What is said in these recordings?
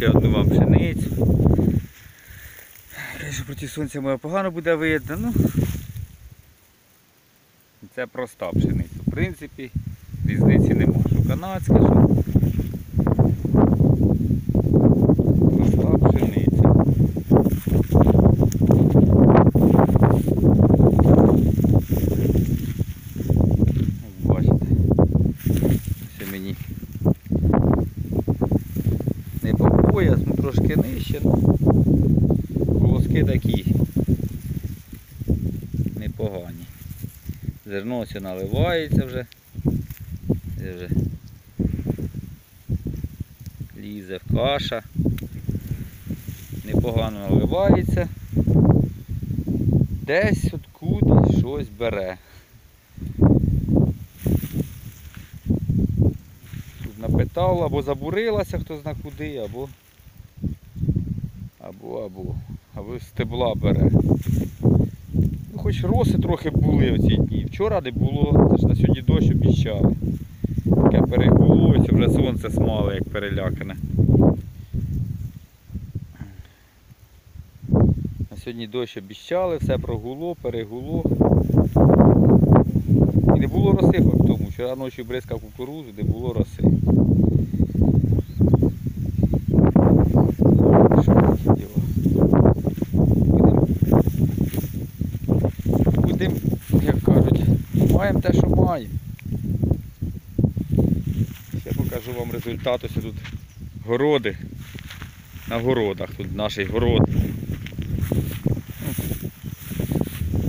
ще одну вам пшеницю. Звісно, проти сонця моє погано буде видно, ну. Це проста пшениця. В принципі, різниці нема. Що канадська, що. Проста пшениця. Ось Бачите. Це мені не по пояс, ну трошки нижче. Волоски такі непогані. Зерно все наливається вже. Це вже лізе в каша. Непогано наливається. Десь откуда щось бере. Тут напитала, або забурилася хто зна куди, або або, або, або стебла бере. Ну, хоч роси трохи були оці дні. Вчора не було, ж на сьогодні дощ обіщали. Таке перегуло, ось вже сонце смале, як перелякане. На сьогодні дощ обіщали, все прогуло, перегуло. І не було роси в тому. Вчора ночі бризкав кукурузу, не було роси. Що такі діла? Будем, як кажуть, маємо те, що маємо. Ще покажу вам результат. Ось тут городи. На городах. Тут наш город.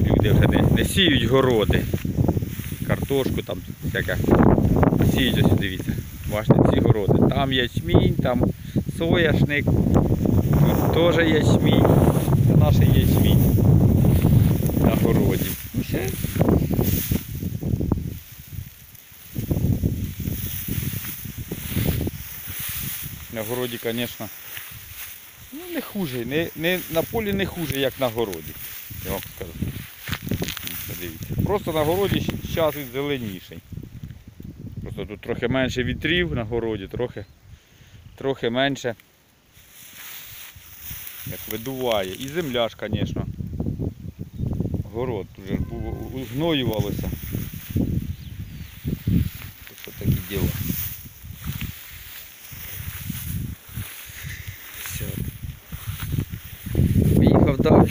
Люди вже не, не сіють городи. Картошку там всяке. Сіють ось дивіться. Бачите, ці городи. Там ячмінь, там сояшник, тут теж ячмінь. Це наш ячмінь на городі. На городі, звісно, ну не хуже, не, не, на полі не хуже, як на городі, я вам скажу. Ось Подивіться. Просто на городі зараз він зеленіший. Просто тут трохи менше вітрів на городі, трохи, трохи менше як видуває. І земля ж, звісно. Город вже ж був, гноювалося. Ось такі діла. Все. Поїхав далі.